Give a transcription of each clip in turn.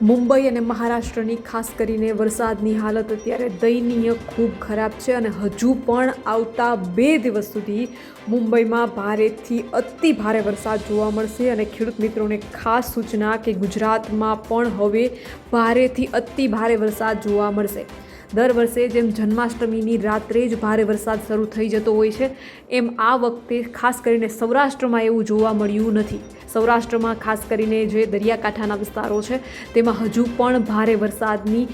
મુંબઈ અને મહારાષ્ટ્રની ખાસ કરીને વરસાદની હાલત અત્યારે દયનીય ખૂબ ખરાબ છે અને હજુ પણ આવતા બે દિવસ સુધી મુંબઈમાં ભારેથી અતિ ભારે વરસાદ જોવા મળશે અને ખેડૂત મિત્રોને ખાસ સૂચના કે ગુજરાતમાં પણ હવે ભારેથી અતિ ભારે વરસાદ જોવા મળશે. દર વર્ષે જેમ જન્માષ્ટમીની રાત્રે જ ભારે વરસાદ શરૂ થઈ જતો હોય છે, એમ આ વખતે ખાસ કરીને સૌરાષ્ટ્રમાં એવું જોવા મળ્યું નથી. સૌરાષ્ટ્રમાં ખાસ કરીને જે દરિયાકાંઠાના વિસ્તારો છે, તેમાં હજુ પણ ભારે વરસાદની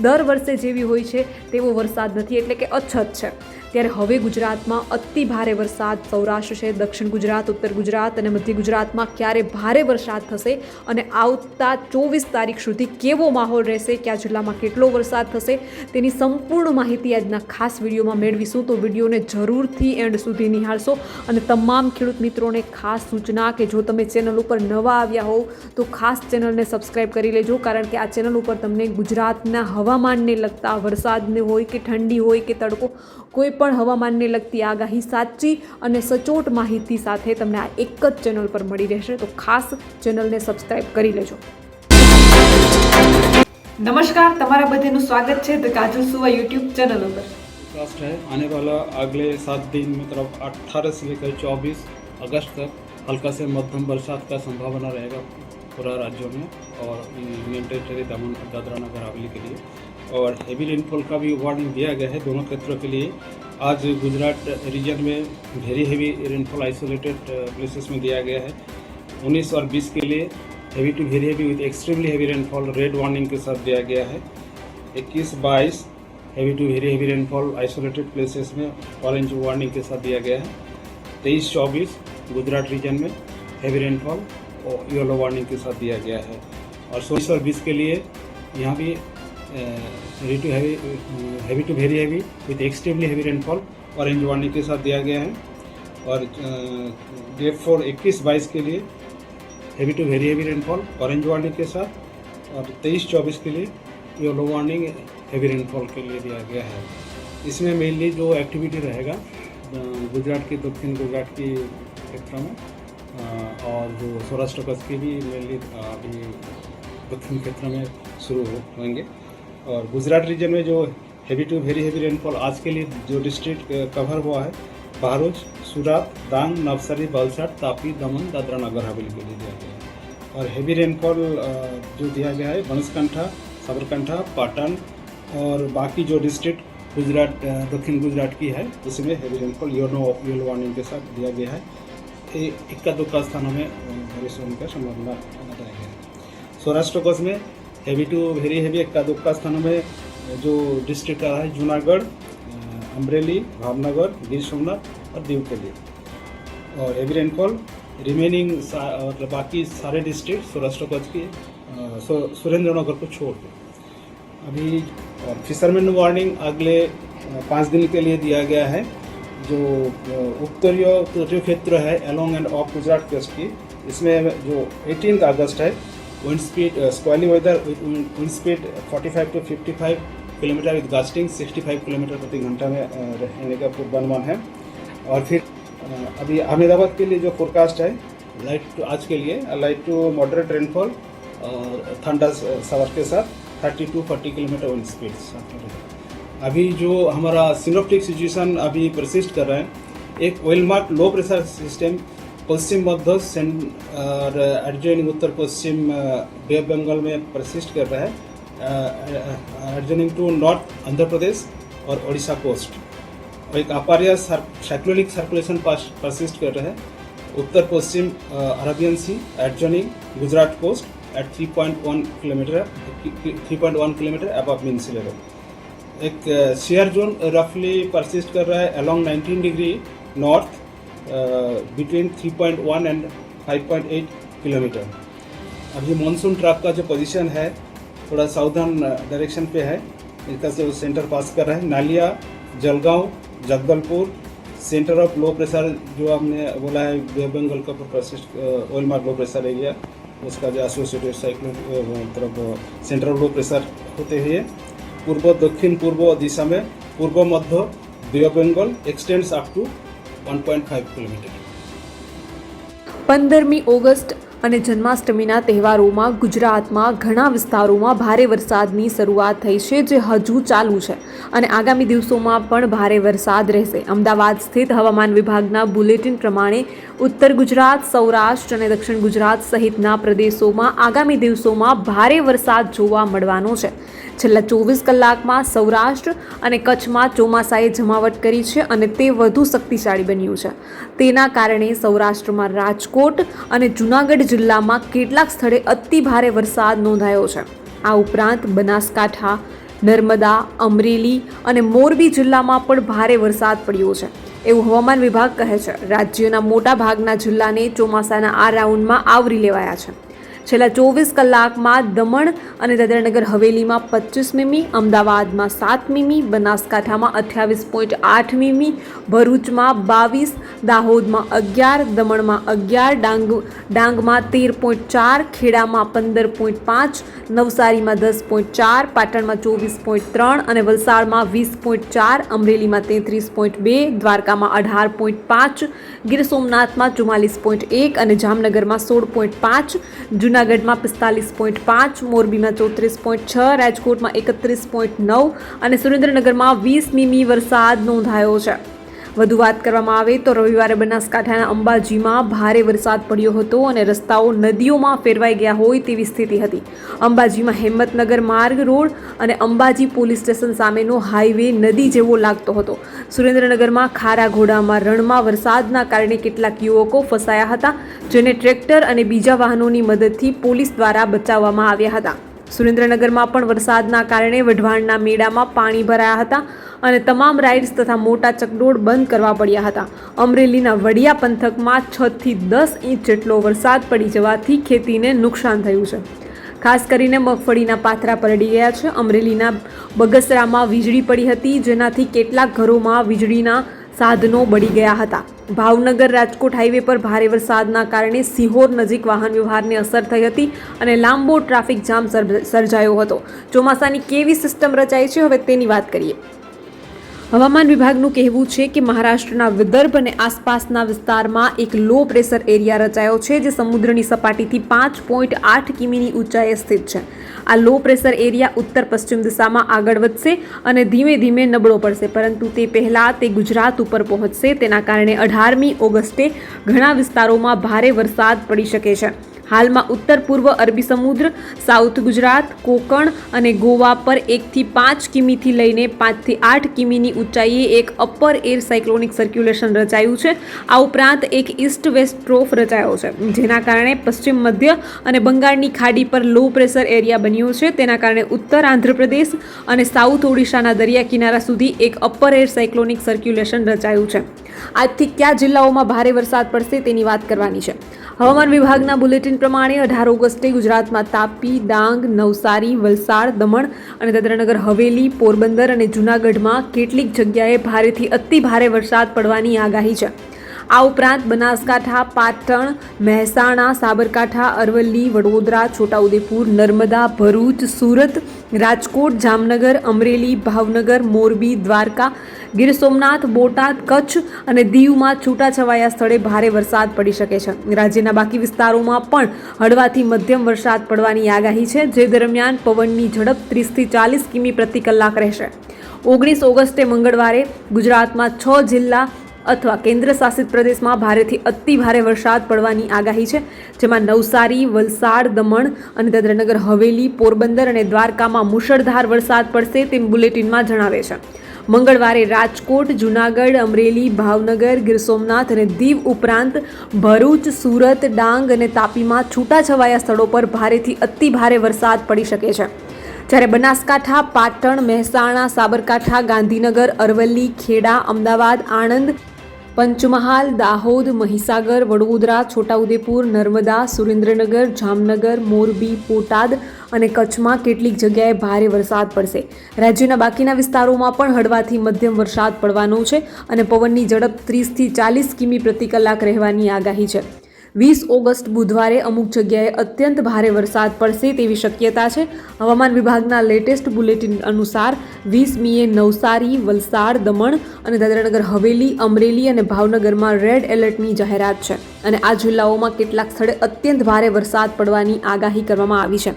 દર વર્ષે જેવી હોય છે, તેવો વરસાદ નથી, એટલે કે અછત છે. ત્યારે હવે ગુજરાતમાં અતિ ભારે વરસાદ. સૌરાષ્ટ્ર છે, દક્ષિણ ગુજરાત, ઉત્તર ગુજરાત અને મધ્ય ગુજરાતમાં ક્યારે ભારે વરસાદ થશે અને આવતા ચોવીસ તારીખ સુધી કેવો માહોલ રહેશે કયા જિલ્લામાં કેટલો વરસાદ થશે, તેની સંપૂર્ણ માહિતી આજના ખાસ વિડીયોમાં મેળવીશું. તો વિડીયોને જરૂરથી એન્ડ સુધી નિહાળશો. અને તમામ ખેડૂત મિત્રોને ખાસ સૂચના કે જો તમે ચેનલ ઉપર નવા આવ્યા હોવ, તો ખાસ ચેનલને સબસ્ક્રાઈબ કરી લેજો, કારણ કે આ ચેનલ ઉપર તમને ગુજરાતના હવામાનને લગતા વરસાદને હોય કે ઠંડી હોય કે તડકો, કોઈ પણ હવામાનને લગતી આગાહી સાચી અને સચોટ માહિતી સાથે તમને આ એક જ ચેનલ પર મળી રહેશે તો ખાસ ચેનલને સબસ્ક્રાઈબ કરી લેજો નમસ્કાર તમારા બધાનું સ્વાગત છે ધ કાજલ સુવા યુટ્યુબ ચેનલ ઉપર कास्ट है आने वाला अगले सात दिन मतलब 18 से लेकर 24 अगस्त तक हल्का से मध्यम बरसात का संभावना रहेगा पूरा राज्यों में और यूनियन टेरिटरी दमन और दादरा नगर हवेली के लिए और हेवी रेनफॉल का भी वार्निंग दिया गया है दोनों क्षेत्रों के लिए। आज गुजरात रीजन में very heavy rainfall isolated places में दिया गया है। 19 और 20 के लिए heavy to very heavy with extremely heavy rainfall red warning के साथ दिया गया है। 21 बाईस heavy to very heavy rainfall isolated places में ऑरेंज वार्निंग के साथ दिया गया है। तेईस, चौबीस गुजरात रीजन में हेवी रेनफॉल और येलो वार्निंग के साथ दिया गया है। और सोलह और बीस के लिए यहाँ भी heavy to heavy heavy to very heavy with extremely heavy rainfall orange warning के साथ दिया गया है। और डेट फोर इक्कीस बाईस के लिए heavy to very heavy rainfall orange warning के साथ और तेईस चौबीस के लिए येलो वार्निंग हैवी रेनफॉल के लिए दिया गया है। इसमें मेनली जो एक्टिविटी रहेगा गुजरात की दक्षिण गुजरात की क्षेत्र में और जो सौराष्ट्र कच्छ की भी मेनली अभी दक्षिण क्षेत्र में शुरू हो- होंगे। और गुजरात रीजन में जो heavy to very heavy rainfall आज के लिए जो डिस्ट्रिक्ट कवर हुआ है भरूच सूरत डांग नवसारी वलसाड तापी दमन दादरा नगर हवेली के लिए दिया गया है। और हैवी रेनफॉल जो दिया गया है बनसकंठा साबरकंठा पाटन और बाकी जो डिस्ट्रिक्ट गुजरात दक्षिण गुजरात की है, उसमें हैवी रेनफॉल योनो येलो वार्निंग के साथ दिया गया है। इक्का दुक्का स्थानों में बारिश होने का संभावना बताया गया है। सौराष्ट्र कोस्ट में हैवी टू वेरी हैवी इक्का दुक्का स्थानों में, जो डिस्ट्रिक्ट आ रहा है, जूनागढ़ अमरेली, भावनगर, गिर सोमनाथ और दीव के लिए और हेवी रेनफॉल रिमेनिंग और बाकी सारे डिस्ट्रिक्ट सौराष्ट्र कच्छ की सुरेंद्र नगर को छोड़ के अभी फिशरमैन वार्निंग अगले पाँच दिन के लिए दिया गया है। जो उत्तरीय तटीय क्षेत्र है, along and off Gujarat coast की इसमें जो 18 अगस्त है wind speed squally weather wind speed 45 to 55 kilometre with gusting 65 kilometre प्रति घंटा में रहने का पूर्वानुमान है और फिर अभी अहमदाबाद के लिए जो फोरकास्ट है लाइट टू आज के लिए लाइट टू मॉडरेट रेनफॉल और ठंडा सवर के साथ 30 टू 40 किलोमीटर विंड स्पीड। अभी जो हमारा सिनोप्टिक सिचुएशन अभी परसिस्ट कर रहा है, एक well marked low pressure system पश्चिम मध्य और एडजॉइनिंग उत्तर पश्चिम बे बंगाल में परसिस्ट कर रहा है। Adjoining to north Andhra Pradesh और उड़ीसा कोस्ट और एक अपारिया साइक्लोनिक सर्कुलेशन परसिस्ट कर रहा है। उत्तर पश्चिम Arabian sea adjoining Gujarat coast at 3.1 kilometre 3.1 kilometre above mean sea level एक शेयर जोन रफली परसिस्ट कर रहा है along 19 degree north between 3.1 and 5.8 kilometre अभी मानसून ट्रैप का जो पोजीशन है, थोड़ा साउदर्न डायरेक्शन पे है। इसका जो सेंटर पास कर रहा है, Naliya, Jalgaon, Jagdalpur centre of low pressure जो हमने बोला है ऑफ़ बंगाल का मार्क लो प्रेशर एरिया उसका जो एसोसिएटेड साइक्लोन मतलब सेंटर ऑफ़ लो प्रेशर होते हुए पूर्व, दक्षिण, पूर्व दिशा में, पूर्व, मध्य of Bengal extends up to one point five kilometre પંદરમી ઓગસ્ટ અને જન્માષ્ટમીના તહેવારોમાં ગુજરાતમાં ઘણા વિસ્તારોમાં ભારે વરસાદની શરૂઆત થઈ છે, જે હજુ ચાલુ છે. અને આગામી દિવસોમાં પણ ભારે વરસાદ રહેશે. અમદાવાદ સ્થિત હવામાન વિભાગના બુલેટિન પ્રમાણે ઉત્તર ગુજરાત, સૌરાષ્ટ્ર અને દક્ષિણ ગુજરાત સહિતના પ્રદેશોમાં આગામી દિવસોમાં ભારે વરસાદ જોવા મળવાનો છે. છેલ્લા ચોવીસ કલાકમાં સૌરાષ્ટ્ર અને કચ્છમાં ચોમાસાએ જમાવટ કરી છે અને તે વધુ શક્તિશાળી બન્યું છે. તેના કારણે સૌરાષ્ટ્રમાં રાજકોટ અને જૂનાગઢ જિલ્લામાં કેટલાક સ્થળે અતિ ભારે વરસાદ નોંધાયો છે. આ ઉપરાંત બનાસકાંઠા, નર્મદા, અમરેલી અને મોરબી જિલ્લામાં પણ ભારે વરસાદ પડ્યો છે. એવું હવામાન વિભાગ કહે છે. રાજ્યના મોટા ભાગના જિલ્લાને ચોમાસાના આ રાઉન્ડમાં આવરી લેવાયા છે. છેલ્લા ચોવીસ કલાકમાં દમણ અને દાદરાનગર હવેલીમાં પચીસ મીમી, અમદાવાદમાં સાત મીમી, બનાસકાંઠામાં અઠ્યાવીસ પોઈન્ટ આઠ મીમી, ભરૂચમાં બાવીસ, દાહોદમાં અગિયાર, દમણમાં અગિયાર, ડાંગ, ડાંગમાં તેર પોઈન્ટ ચાર, ખેડામાં પંદર પોઈન્ટ પાંચ, નવસારીમાં દસ પોઈન્ટ ચાર, પાટણમાં ચોવીસ પોઈન્ટ ત્રણ અને વલસાડમાં વીસ પોઈન્ટ ચાર, અમરેલીમાં તેત્રીસ પોઈન્ટ બે, દ્વારકામાં અઢાર પોઈન્ટ પાંચ, ગીર સોમનાથમાં ચુમ્માલીસ પોઈન્ટ એક અને જામનગરમાં સોળ પોઈન્ટ પાંચ જૂનાગઢમાં પિસ્તાલીસ પોઈન્ટ પાંચ, મોરબીમાં ચોત્રીસ પોઈન્ટ છ, રાજકોટમાં એકત્રીસ પોઈન્ટ નવ અને સુરેન્દ્રનગરમાં વીસ મીમી વરસાદ નોંધાયો છે. વધુ વાત કરવામાં આવે તો રવિવારે બનાસકાંઠાના અંબાજીમાં ભારે વરસાદ પડ્યો હતો અને રસ્તાઓ નદીઓમાં ફેરવાઈ ગયા હોય તેવી સ્થિતિ હતી. અંબાજીમાં હિંમતનગર માર્ગ રોડ અને અંબાજી પોલીસ સ્ટેશન સામેનો હાઈવે નદી જેવો લાગતો હતો. સુરેન્દ્રનગરમાં ખારા ઘોડામાં રણમાં વરસાદના કારણે કેટલાક યુવકો ફસાયા હતા, જેને ટ્રેક્ટર અને બીજા વાહનોની મદદથી પોલીસ દ્વારા બચાવવામાં આવ્યા હતા. સુરેન્દ્રનગરમાં પણ વરસાદના કારણે વઢવાણના મેળામાં પાણી ભરાયા હતા. અને તમામ રાઇડ્સ તથા મોટા ચકડોળ બંધ કરવા પડ્યા હતા. અમરેલીના વડિયા પંથકમાં છથી દસ ઇંચ જેટલો વરસાદ પડી જવાથી ખેતીને નુકસાન થયું છે. ખાસ કરીને મગફળીના પાથરા પલળી ગયા છે. અમરેલીના બગસરામાં વીજળી પડી હતી, જેનાથી કેટલાક ઘરોમાં વીજળીના સાધનો બળી ગયા હતા. ભાવનગર રાજકોટ હાઈવે પર ભારે વરસાદના કારણે સિહોર નજીક વાહન વ્યવહારને અસર થઈ હતી અને લાંબો ટ્રાફિક જામ સર્જ- સર્જાયો હતો. ચોમાસાની કેવી સિસ્ટમ રચાઈ છે, હવે તેની વાત કરીએ. હવામાન વિભાગનું કહેવું છે કે મહારાષ્ટ્રના વિદર્ભ અને આસપાસના વિસ્તારમાં એક લો પ્રેશર એરિયા રચાયો છે, જે સમુદ્રની સપાટીથી પાંચ પોઈન્ટ આઠ કિમીની ઊંચાઈએ સ્થિત છે. આ લો પ્રેશર એરિયા ઉત્તર પશ્ચિમ દિશામાં આગળ વધશે અને ધીમે ધીમે નબળો પડશે, પરંતુ તે પહેલાં તે ગુજરાત ઉપર પહોંચશે. તેના કારણે અઢારમી ઓગસ્ટે ઘણા વિસ્તારોમાં ભારે વરસાદ પડી શકે છે. હાલમાં ઉત્તર પૂર્વ અરબી સમુદ્ર, સાઉથ ગુજરાત, કોકણ અને ગોવા પર એકથી પાંચ કિમીથી લઈને પાંચથી આઠ કિમીની ઊંચાઈએ એક અપર એર સાયક્લોનિક સર્ક્યુલેશન રચાયું છે. આ ઉપરાંત એક ઇસ્ટ વેસ્ટ ટ્રોફ રચાયો છે. જેના કારણે પશ્ચિમ, મધ્ય અને બંગાળની ખાડી પર લો પ્રેશર એરિયા બન્યો છે. તેના કારણે ઉત્તર આંધ્રપ્રદેશ અને સાઉથ ઓડિશાના દરિયા કિનારા સુધી એક અપર એર સાયક્લોનિક સર્ક્યુલેશન રચાયું છે. આજથી કયા જિલ્લાઓમાં ભારે વરસાદ પડશે તેની વાત કરવાની છે. હવામાન વિભાગના બુલેટિન પ્રમાણે અઢાર ઓગસ્ટે ગુજરાતમાં તાપી, ડાંગ, નવસારી, વલસાડ, દમણ અને દાદરાનગર, હવેલી, પોરબંદર અને જૂનાગઢમાં કેટલીક જગ્યાએ ભારેથી અતિ ભારે વરસાદ પડવાની આગાહી છે. આ ઉપરાંત બનાસકાંઠા, પાટણ, મહેસાણા, સાબરકાંઠા, અરવલ્લી, વડોદરા, છોટાઉદેપુર, નર્મદા, ભરૂચ, સુરત, રાજકોટ, જામનગર, અમરેલી, ભાવનગર, મોરબી, દ્વારકા, ગીર સોમનાથ, બોટાદ, કચ્છ અને દીવમાં છૂટાછવાયા સ્થળે ભારે વરસાદ પડી શકે છે. રાજ્યના બાકી વિસ્તારોમાં પણ હળવાથી મધ્યમ વરસાદ પડવાની આગાહી છે, જે દરમિયાન પવનની ઝડપ ત્રીસથી ચાલીસ કિમી પ્રતિ કલાક રહેશે. ઓગણીસ ઓગસ્ટે મંગળવારે ગુજરાતમાં છ જિલ્લા અથવા કેન્દ્ર શાસિત પ્રદેશમાં ભારેથી અતિ ભારે વરસાદ પડવાની આગાહી છે. જેમાં નવસારી, વલસાડ, દમણ અને દાદરાનગર, હવેલી, પોરબંદર અને દ્વારકામાં મુશળધાર વરસાદ પડશે તેમ બુલેટિનમાં જણાવે છે. મંગળવારે રાજકોટ, જૂનાગઢ, અમરેલી, ભાવનગર, ગીર સોમનાથ અને દીવ ઉપરાંત ભરૂચ, સુરત, ડાંગ અને તાપીમાં છૂટાછવાયા સ્થળો પર ભારેથી અતિ ભારે વરસાદ પડી શકે છે. જ્યારે બનાસકાંઠા, પાટણ, મહેસાણા, સાબરકાંઠા, ગાંધીનગર, અરવલ્લી, ખેડા, અમદાવાદ, આણંદ પંચમહાલ, દાહોદ, મહીસાગર, વડોદરા, છોટાઉદેપુર, નર્મદા, સુરેન્દ્રનગર, જામનગર, મોરબી, બોટાદ અને કચ્છમાં કેટલીક જગ્યાએ ભારે વરસાદ પડશે. રાજ્યના બાકીના વિસ્તારોમાં પણ હળવાથી મધ્યમ વરસાદ પડવાનો છે અને પવનની ઝડપ ત્રીસથી ચાલીસ કિમી પ્રતિ કલાક રહેવાની આગાહી છે. વીસ ઓગસ્ટ બુધવારે અમુક જગ્યાએ અત્યંત ભારે વરસાદ પડશે તેવી શક્યતા છે. હવામાન વિભાગના લેટેસ્ટ બુલેટિન અનુસાર વીસ મીએ નવસારી, વલસાડ, દમણ અને દાદરાનગર, હવેલી, અમરેલી અને ભાવનગરમાં રેડ એલર્ટની જાહેરાત છે અને આ જિલ્લાઓમાં કેટલાક સ્થળે અત્યંત ભારે વરસાદ પડવાની આગાહી કરવામાં આવી છે.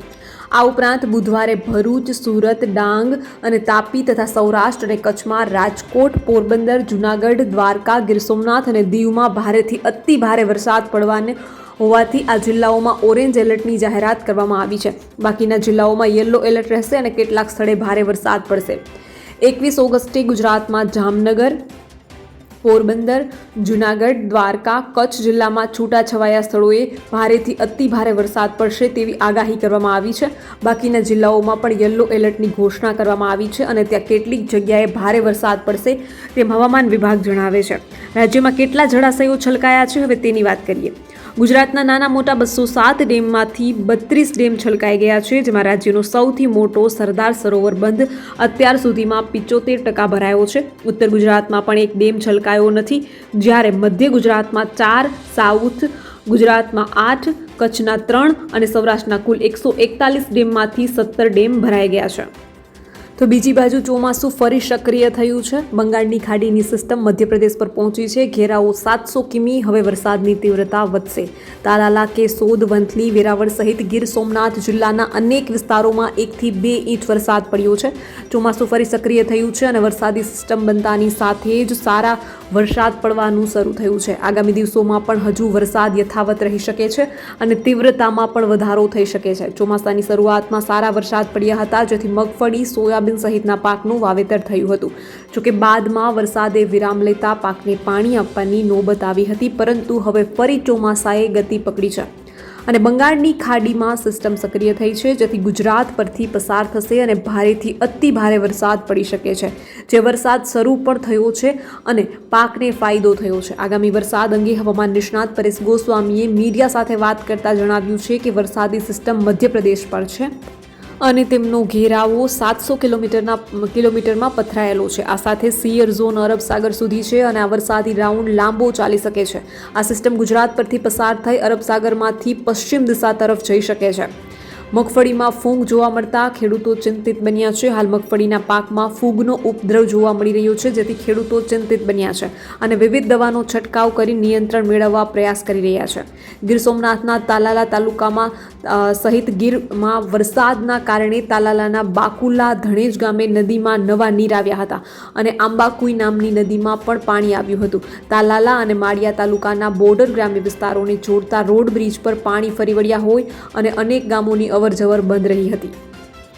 આ ઉપરાંત બુધવારે ભરૂચ, સુરત, ડાંગ અને તાપી તથા સૌરાષ્ટ્ર અને કચ્છમાં રાજકોટ, પોરબંદર, જૂનાગઢ, દ્વારકા, ગીર સોમનાથ અને દીવમાં ભારેથી અતિ ભારે વરસાદ પડવાને હોવાથી આ જિલ્લાઓમાં ઓરેન્જ એલર્ટની જાહેરાત કરવામાં આવી છે. બાકીના જિલ્લાઓમાં યલો એલર્ટ રહેશે અને કેટલાક સ્થળે ભારે વરસાદ પડશે. એકવીસ ઓગસ્ટે ગુજરાતમાં જામનગર પોરબંદર, જૂનાગઢ, દ્વારકા, કચ્છ જિલ્લામાં છૂટાછવાયા સ્થળોએ ભારેથી અતિ ભારે વરસાદ પડશે તેવી આગાહી કરવામાં આવી છે. બાકીના જિલ્લાઓમાં પણ યલો એલર્ટની ઘોષણા કરવામાં આવી છે અને ત્યાં કેટલીક જગ્યાએ ભારે વરસાદ પડશે તેમ હવામાન વિભાગ જણાવે છે. રાજ્યમાં કેટલા જળાશયો છલકાયા છે હવે તેની વાત કરીએ. ગુજરાતના નાના મોટા બસો સાત ડેમમાંથી બત્રીસ ડેમ છલકાઈ ગયા છે, જેમાં રાજ્યનો સૌથી મોટો સરદાર સરોવર બંધ અત્યાર સુધીમાં પિચોતેર ટકા ભરાયો છે. ઉત્તર ગુજરાતમાં પણ એક ડેમ છલકાયો નથી. જ્યારે મધ્ય ગુજરાતમાં ચાર, સાઉથ ગુજરાતમાં આઠ, કચ્છના ત્રણ અને સૌરાષ્ટ્રના કુલ એકસો એકતાલીસ ડેમમાંથી સત્તર ડેમ ભરાઈ ગયા છે. તો બીજી બાજુ ચોમાસું ફરી સક્રિય થયું છે. બંગાળની ખાડીની સિસ્ટમ મધ્યપ્રદેશ પર પહોંચી છે. ઘેરાઓ સાતસો કિમી. હવે વરસાદની તીવ્રતા વધશે. તાલાલા કેસોદ વંથલી, વેરાવળ સહિત ગીર સોમનાથ જિલ્લાના અનેક વિસ્તારોમાં એકથી બે ઇંચ વરસાદ પડ્યો છે. ચોમાસું ફરી સક્રિય થયું છે અને વરસાદી સિસ્ટમ બનતાની સાથે જ સારા વરસાદ પડવાનું શરૂ થયું છે. આગામી દિવસોમાં પણ હજુ વરસાદ યથાવત રહી શકે છે અને તીવ્રતામાં પણ વધારો થઈ શકે છે. ચોમાસાની શરૂઆતમાં સારા વરસાદ પડ્યા હતા, જેથી મગફળી, સોયાબીન સહિતના પાકનું વાવેતર થયું હતું. જોકે બાદમાં વરસાદે વિરામ લેતા પાકને પાણી આપવાની નોબત આવી હતી, પરંતુ હવે ફરી ચોમાસાએ ગતિ પકડી છે. અને બંગાળની ખાડીમાં સિસ્ટમ સક્રિય થઈ છે, જેથી ગુજરાત પરથી પસાર થશે અને ભારેથી અતિ ભારે વરસાદ પડી શકે છે. જે વરસાદ શરૂ પણ થયો છે અને પાકને ફાયદો થયો છે. આગામી વરસાદ અંગે હવામાન નિષ્ણાત પરેશ ગોસ્વામીએ મીડિયા સાથે વાત કરતા જણાવ્યું છે કે વરસાદી સિસ્ટમ મધ્યપ્રદેશ પર છે. અને તેમનો ઘેરાવો સાતસો કિલોમીટરના, કિલોમીટરમાં પથરાયેલો છે. આ સાથે સિયર ઝોન અરબ સાગર સુધી છે અને આ વરસાદી રાઉન્ડ લાંબો ચાલી શકે છે. આ સિસ્ટમ ગુજરાત પરથી પસાર થઈ અરબ સાગરમાંથી પશ્ચિમ દિશા તરફ જઈ શકે છે. મગફળીમાં ફૂગ જોવા મળતા ખેડૂતો ચિંતિત બન્યા છે. હાલ મગફળીના પાકમાં ફૂગનો ઉપદ્રવ જોવા મળી રહ્યો છે, જેથી ખેડૂતો ચિંતિત બન્યા છે અને વિવિધ દવાનો છંટકાવ કરી નિયંત્રણ મેળવવા પ્રયાસ કરી રહ્યા છે. ગીર સોમનાથના તાલાલા તાલુકામાં સહિત ગીરમાં વરસાદના કારણે તાલાલાના બાકુલા ધણેજ ગામે નદીમાં નવા નીર આવ્યા હતા અને આંબાકુઈ નામની નદીમાં પણ પાણી આવ્યું હતું. તાલાલા અને માળિયા તાલુકાના બોર્ડર ગ્રામ્ય વિસ્તારોને જોડતા રોડ બ્રિજ પર પાણી ફરી વળ્યા હોય અને અનેક ગામોની અવરજવર બંધ રહી હતી.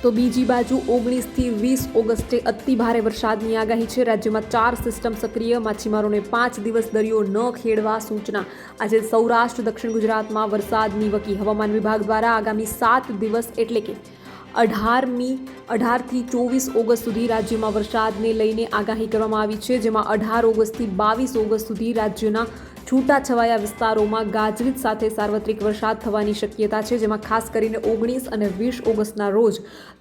તો બીજી બાજુ ઓગણીસથી વીસ ઓગસ્ટે અતિ ભારે વરસાદની આગાહી છે. રાજ્યમાં ચાર સિસ્ટમ સક્રિય, માછીમારોને પાંચ દિવસ દરિયો ન ખેડવા સૂચના. આજે સૌરાષ્ટ્ર, દક્ષિણ ગુજરાતમાં વરસાદની વકી હવામાન વિભાગ દ્વારા આગામી સાત દિવસ એટલે કે અઢારમી, અઢારથી ચોવીસ ઓગસ્ટ સુધી રાજ્યમાં વરસાદને લઈને આગાહી કરવામાં આવી છે, જેમાં અઢાર ઓગસ્ટથી બાવીસ ઓગસ્ટ સુધી રાજ્યના છૂટાછવાયા વિસ્તારોમાં ગાજવીજ સાથે સાર્વત્રિક વરસાદ થવાની શક્યતા છે, જેમાં ખાસ કરીને ઓગણીસ અને વીસ ઓગસ્ટના રોજ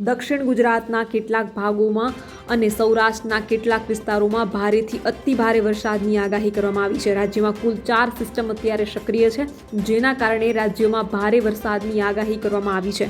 દક્ષિણ ગુજરાતના કેટલાક ભાગોમાં અને સૌરાષ્ટ્રના કેટલાક વિસ્તારોમાં ભારેથી અતિ ભારે વરસાદની આગાહી કરવામાં આવી છે. રાજ્યમાં કુલ ચાર સિસ્ટમ અત્યારે સક્રિય છે, જેના કારણે રાજ્યમાં ભારે વરસાદની આગાહી કરવામાં આવી છે.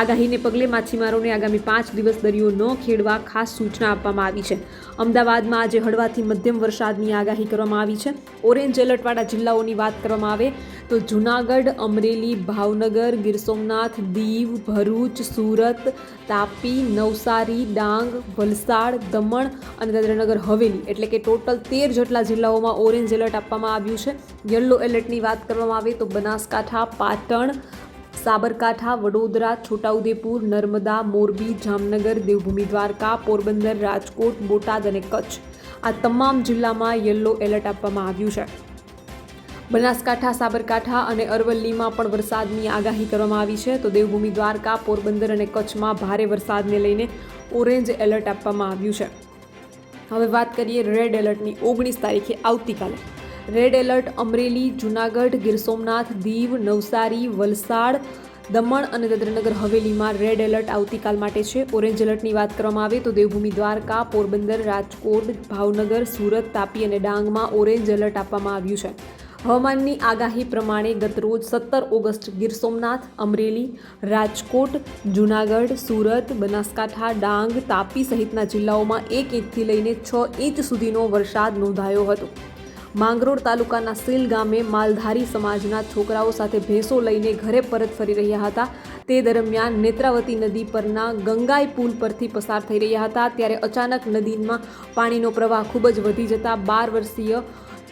આગાહીને પગલે માછીમારોને આગામી પાંચ દિવસ દરિયો ન ખેડવા ખાસ સૂચના આપવામાં આવી છે. અમદાવાદમાં આજે હળવાથી મધ્યમ વરસાદની આગાહી કરવામાં આવી છે. ઓરેન્જ એલર્ટવાળા જિલ્લાઓની વાત કરવામાં આવે તો જૂનાગઢ, અમરેલી, ભાવનગર, ગીર સોમનાથ, દીવ, ભરૂચ, સુરત, તાપી, નવસારી, ડાંગ, વલસાડ, દમણ અને દાદરાનગર હવેલી એટલે કે ટોટલ તેર જેટલા જિલ્લાઓમાં ઓરેન્જ એલર્ટ આપવામાં આવ્યું છે. યલો એલર્ટની વાત કરવામાં આવે તો બનાસકાંઠા, પાટણ સાબરકાંઠા, વડોદરા, છોટાઉદેપુર, નર્મદા, મોરબી, જામનગર, દેવભૂમિ, દ્વારકા, પોરબંદર, રાજકોટ, બોટાદ અને કચ્છ આ તમામ જિલ્લામાં યલો એલર્ટ આપવામાં આવ્યું છે. બનાસકાંઠા, સાબરકાંઠા અને અરવલ્લીમાં પણ વરસાદની આગાહી કરવામાં આવી છે. તો દેવભૂમિ, દ્વારકા, પોરબંદર અને કચ્છમાં ભારે વરસાદને લઈને ઓરેન્જ એલર્ટ આપવામાં આવ્યું છે. હવે વાત કરીએ રેડ એલર્ટની ઓગણીસ તારીખે આવતીકાલે રેડ એલર્ટ અમરેલી, જૂનાગઢ, ગીર સોમનાથ, દીવ, નવસારી, વલસાડ, દમણ અને દાદરાનગર હવેલીમાં રેડ એલર્ટ આવતીકાલ માટે છે. ઓરેન્જ એલર્ટની વાત કરવામાં આવે તો દેવભૂમિ દ્વારકા, પોરબંદર, રાજકોટ, ભાવનગર, સુરત, તાપી અને ડાંગમાં ઓરેન્જ એલર્ટ આપવામાં આવ્યું છે. હવામાનની આગાહી પ્રમાણે ગતરોજ સત્તર ઓગસ્ટ ગીર સોમનાથ, અમરેલી, રાજકોટ, જૂનાગઢ, સુરત, બનાસકાંઠા, ડાંગ, તાપી સહિતના જિલ્લાઓમાં એક ઇંચથી લઈને છ ઇંચ સુધીનો વરસાદ નોંધાયો હતો. માંગરોળ તાલુકાના સીલ ગામે માલધારી સમાજના છોકરાઓ સાથે ભેંસો લઈને ઘરે પરત ફરી રહ્યા હતા. તે દરમિયાન નેત્રાવતી નદી પરના ગંગાઈ પુલ પરથી પસાર થઈ રહ્યા હતા. ત્યારે અચાનક નદીમાં પાણીનો પ્રવાહ ખૂબ જ વધી જતા બાર વર્ષીય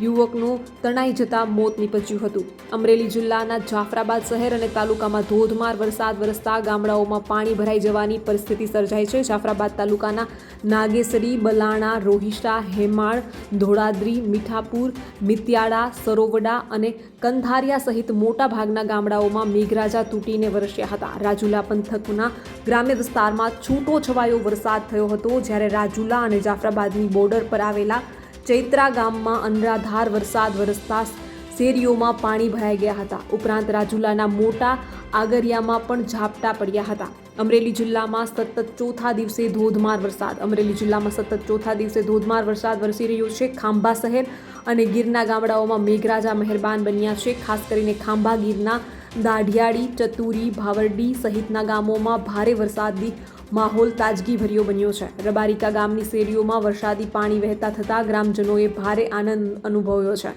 યુવકનું તણાઈ જતા મોત નીપજ્યું હતું. અમરેલી જિલ્લાના જાફરાબાદ શહેર અને તાલુકામાં ધોધમાર વરસાદ વરસતા ગામડાઓમાં પાણી ભરાઈ જવાની પરિસ્થિતિ સર્જાઈ છે. જાફરાબાદ તાલુકાના નાગેસરી, બલાણા રોહિશા હેમાળ, ધોળાદ્રી, મીઠાપુર, મિતિયાળા, સરોવડા અને કંધારિયા સહિત મોટા ભાગના ગામડાઓમાં મેઘરાજા તૂટીને વરસ્યા હતા. રાજુલા પંથકના ગ્રામ્ય વિસ્તારમાં છૂટો છવાયો વરસાદ થયો હતો. જ્યારે રાજુલા અને જાફરાબાદની બોર્ડર પર આવેલા ચૈત્રા ગામમાં અનરાધાર વરસાદ વરસતા શેરીઓમાં પાણી ભરાઈ ગયા હતા. ઉપરાંત રાજુલાના મોટા આગરિયામાં પણ ઝાપટા પડ્યા હતા. અમરેલી જિલ્લામાં સતત ચોથા દિવસે ધોધમાર વરસાદ. અમરેલી જિલ્લામાં સતત ચોથા દિવસે ધોધમાર વરસાદ વરસી રહ્યો છે. ખાંભા શહેર અને ગીરના ગામડાઓમાં મેઘરાજા મહેરબાન બન્યા છે. ખાસ કરીને ખાંભા, ગીરના દાઢિયાળી, ચતુરી, ભાવરડી સહિતના ગામોમાં ભારે વરસાદની માહોલ તાજગીભર્યો બન્યો છે. રબારિકા ગામની શેરીઓમાં વરસાદી પાણી વહેતા થતાં ગ્રામજનોએ ભારે આનંદ અનુભવ્યો છે.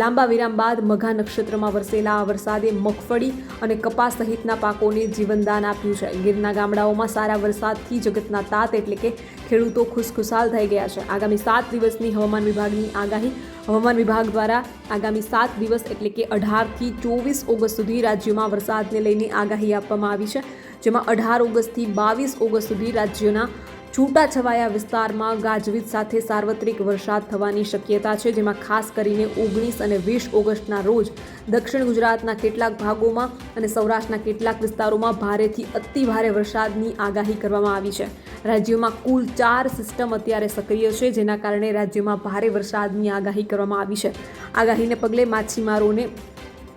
લાંબા વિરામ બાદ મઘા નક્ષત્રમાં વરસેલા આ વરસાદે મગફળી અને કપાસ સહિતના પાકોને જીવનદાન આપ્યું છે. ગીરના ગામડાઓમાં સારા વરસાદથી જગતના તાત એટલે કે ખેડૂતો ખુશખુશાલ થઈ ગયા છે. આગામી સાત દિવસની હવામાન વિભાગની આગાહી હવામાન વિભાગ દ્વારા આગામી સાત દિવસ એટલે કે અઢારથી ચોવીસ ઓગસ્ટ સુધી રાજ્યમાં વરસાદને લઈને આગાહી આપવામાં આવી છે. જેમાં અઢાર ઓગસ્ટથી બાવીસ ઓગસ્ટ સુધી રાજ્યના છૂટાછવાયા વિસ્તારમાં ગાજવીજ સાથે સાર્વત્રિક વરસાદ થવાની શક્યતા છે, જેમાં ખાસ કરીને ઓગણીસ અને વીસ ઓગસ્ટના રોજ દક્ષિણ ગુજરાતના કેટલાક ભાગોમાં અને સૌરાષ્ટ્રના કેટલાક વિસ્તારોમાં ભારેથી અતિ ભારે વરસાદની આગાહી કરવામાં આવી છે. રાજ્યમાં કુલ ચાર સિસ્ટમ અત્યારે સક્રિય છે, જેના કારણે રાજ્યમાં ભારે વરસાદની આગાહી કરવામાં આવી છે. આગાહીને પગલે માછીમારોને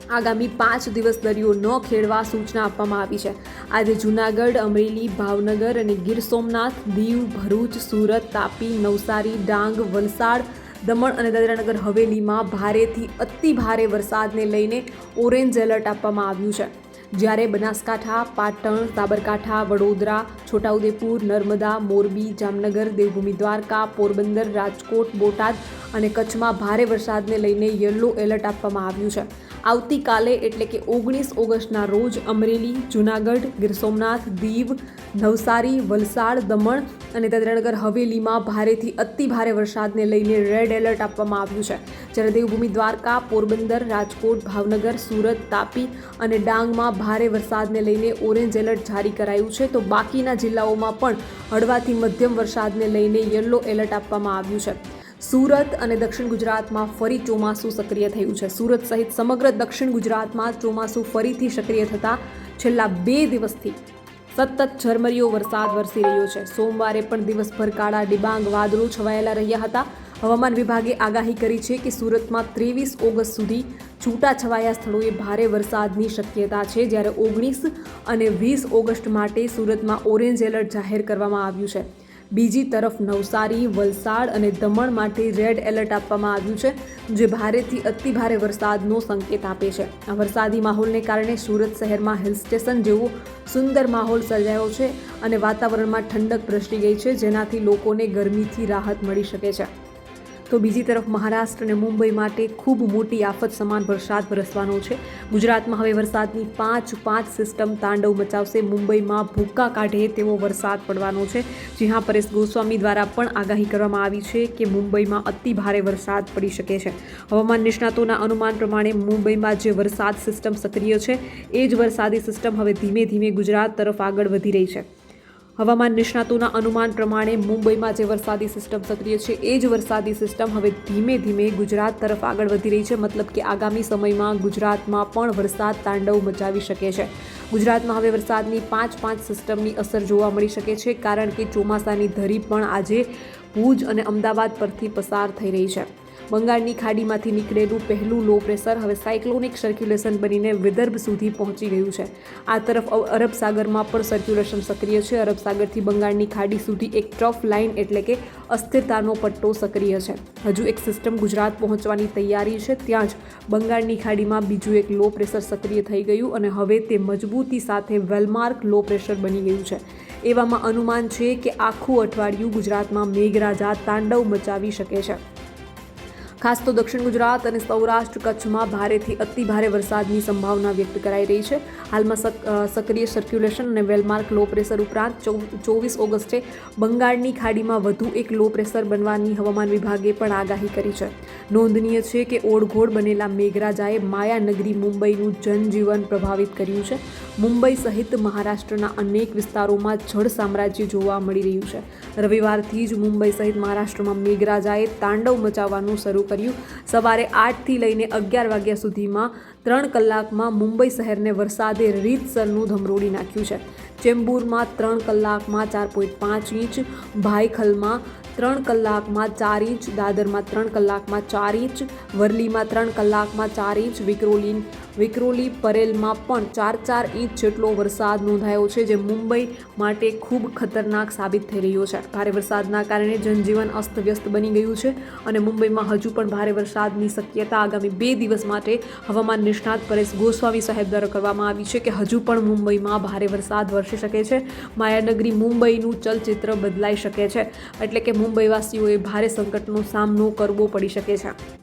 આગામી પાંચ દિવસ દરિયો ન ખેડવા સૂચના આપવામાં આવી છે. આજે જૂનાગઢ, અમરેલી, ભાવનગર અને ગીર સોમનાથ, દીવ, ભરૂચ, સુરત, તાપી, નવસારી, ડાંગ, વલસાડ, દમણ અને દાદરાનગર હવેલીમાં ભારેથી અતિ ભારે વરસાદને લઈને ઓરેન્જ એલર્ટ આપવામાં આવ્યું છે. જ્યારે બનાસકાંઠા, પાટણ, સાબરકાંઠા, વડોદરા, છોટાઉદેપુર, નર્મદા, મોરબી, જામનગર, દેવભૂમિ, દ્વારકા, પોરબંદર, રાજકોટ, બોટાદ અને કચ્છમાં ભારે વરસાદને લઈને યલો એલર્ટ આપવામાં આવ્યું છે. આવતીકાલે એટલે કે ઓગણીસ ઓગસ્ટના રોજ અમરેલી, જૂનાગઢ, ગીર સોમનાથ, દીવ, નવસારી, વલસાડ, દમણ અને દાદરાનગર હવેલીમાં ભારેથી અતિ ભારે વરસાદને લઈને રેડ એલર્ટ આપવામાં આવ્યું છે. જ્યારે દેવભૂમિ દ્વારકા, પોરબંદર, રાજકોટ, ભાવનગર, સુરત, તાપી અને ડાંગમાં ભારે વરસાદને લઈને ઓરેન્જ એલર્ટ જારી કરાયું છે. તો બાકીના જિલ્લાઓમાં પણ હળવાથી મધ્યમ વરસાદને લઈને યલો એલર્ટ આપવામાં આવ્યું છે. સુરત અને દક્ષિણ ગુજરાતમાં ફરી ચોમાસું સક્રિય થયું છે. સુરત સહિત સમગ્ર દક્ષિણ ગુજરાતમાં ચોમાસું ફરીથી સક્રિય થતાં છેલ્લા બે દિવસથી સતત ઝરમરીયો વરસાદ વરસી રહ્યો છે. સોમવારે પણ દિવસભર કાળા ડિબાંગ વાદળો છવાયેલા રહ્યા હતા. હવામાન વિભાગે આગાહી કરી છે કે સુરતમાં ત્રેવીસ ઓગસ્ટ સુધી છૂટાછવાયા સ્થળોએ ભારે વરસાદની શક્યતા છે. જ્યારે ઓગણીસ અને વીસ ઓગસ્ટ માટે સુરતમાં ઓરેન્જ એલર્ટ જાહેર કરવામાં આવ્યું છે. બીજી તરફ નવસારી, વલસાડ અને દમણ માટે રેડ એલર્ટ આપવામાં આવ્યું છે, જે ભારેથી અતિ ભારે વરસાદનો સંકેત આપે છે. આ વરસાદી માહોલને કારણે સુરત શહેરમાં હિલ સ્ટેશન જેવો સુંદર માહોલ સર્જાયો છે અને વાતાવરણમાં ઠંડક પ્રસરી ગઈ છે, જેનાથી લોકોને ગરમીથી રાહત મળી શકે છે. તો બીજી તરફ મહારાષ્ટ્ર અને મુંબઈ માટે ખૂબ મોટી આફત સમાન વરસાદ વરસવાનો છે. ગુજરાતમાં હવે વરસાદની પાંચ પાંચ સિસ્ટમ તાંડવ મચાવશે. મુંબઈમાં ભૂક્કા કાઢે તેવો વરસાદ પડવાનો છે. જ્યાં પરેશ ગોસ્વામી દ્વારા પણ આગાહી કરવામાં આવી છે કે મુંબઈમાં અતિ ભારે વરસાદ પડી શકે છે. હવામાન નિષ્ણાતોના અનુમાન પ્રમાણે મુંબઈમાં જે વરસાદ સિસ્ટમ સક્રિય છે, એ જ વરસાદી સિસ્ટમ હવે ધીમે ધીમે ગુજરાત તરફ આગળ વધી રહી છે. હવામાન નિષ્ણાતોના અનુમાન પ્રમાણે મુંબઈમાં જે વરસાદી સિસ્ટમ સક્રિય છે, એ જ વરસાદી સિસ્ટમ હવે ધીમે ધીમે ગુજરાત તરફ આગળ વધી રહી છે, મતલબ કે આગામી સમયમાં ગુજરાતમાં પણ વરસાદ તાંડવ મચાવી શકે છે. ગુજરાતમાં હવે વરસાદની પાંચ પાંચ સિસ્ટમની અસર જોવા મળી શકે છે, કારણ કે ચોમાસાની ધરી પણ આજે ભુજ અને અમદાવાદ પરથી પસાર થઈ રહી છે. બંગાળની ખાડીમાંથી નીકળેલું પહેલું લો પ્રેશર હવે સાયક્લોનિક સર્ક્યુલેશન બનીને વિદર્ભ સુધી પહોંચી ગયું છે. આ તરફ અરબ સાગરમાં પણ સર્ક્યુલેશન સક્રિય છે. અરબ સાગરથી બંગાળની ખાડી સુધી એક ટ્રફ લાઇન એટલે કે અસ્થિરતાનો પટ્ટો સક્રિય છે. હજુ એક સિસ્ટમ ગુજરાત પહોંચવાની તૈયારી છે. ત્યાં જ બંગાળની ખાડીમાં બીજું એક લો પ્રેશર સક્રિય થઈ ગયું અને હવે તે મજબૂતી સાથે વેલમાર્ક લો પ્રેશર બની ગયું છે. એવામાં અનુમાન છે કે આખું અઠવાડિયું ગુજરાતમાં મેઘરાજા તાંડવ મચાવી શકે છે. ખાસ તો દક્ષિણ ગુજરાત અને સૌરાષ્ટ્ર કચ્છમાં ભારેથી અતિ ભારે વરસાદની સંભાવના વ્યક્ત કરાઈ રહી છે. હાલમાં સક- સક્રિય સર્ક્યુલેશન અને વેલમાર્ક લો પ્રેશર ઉપરાંત ચોવીસ ઓગસ્ટે બંગાળની ખાડીમાં વધુ એક લો પ્રેશર બનવાની હવામાન વિભાગે પણ આગાહી કરી છે. નોંધનીય છે કે ઓળઘોળ બનેલા મેઘરાજાએ માયાનગરી મુંબઈનું જનજીવન પ્રભાવિત કર્યું છે. મુંબઈ સહિત મહારાષ્ટ્રના અનેક વિસ્તારોમાં જળ સામ્રાજ્ય જોવા મળી રહ્યું છે. રવિવારથી જ મુંબઈ સહિત મહારાષ્ટ્રમાં મેઘરાજાએ તાંડવ મચાવવાનું શરૂ કર્યું. સવારે આઠથી લઈને અગિયાર વાગ્યા સુધીમાં ત્રણ કલાકમાં મુંબઈ શહેરને વરસાદે રીતસરનું ધમરોડી નાખ્યું છે. ચેમ્બુરમાં ત્રણ કલાકમાં ચાર પોઈન્ટ પાંચ ઇંચ, ભાઈખલમાં ત્રણ કલાકમાં ચાર ઇંચ, દાદરમાં ત્રણ કલાકમાં ચાર ઇંચ, વરલીમાં ત્રણ કલાકમાં ચાર ઇંચ વિક્રોલી વિક્રોલી પરેલમાં પણ ચાર ચાર ઇંચ જેટલો વરસાદ નોંધાયો છે, જે મુંબઈ માટે ખૂબ ખતરનાક સાબિત થઈ રહ્યો છે. ભારે વરસાદના કારણે જનજીવન અસ્તવ્યસ્ત બની ગયું છે અને મુંબઈમાં હજુ પણ ભારે વરસાદની શક્યતા આગામી બે દિવસ માટે હવામાન નિષ્ણાત પરેશ ગોસ્વામી સાહેબ દ્વારા કરવામાં આવી છે કે હજુ પણ મુંબઈમાં ભારે વરસાદ વરસી શકે છે. માયાનગરી મુંબઈનું ચલચિત્ર બદલાઈ શકે છે, એટલે કે મુંબઈવાસીઓએ ભારે સંકટનો સામનો કરવો પડી શકે છે.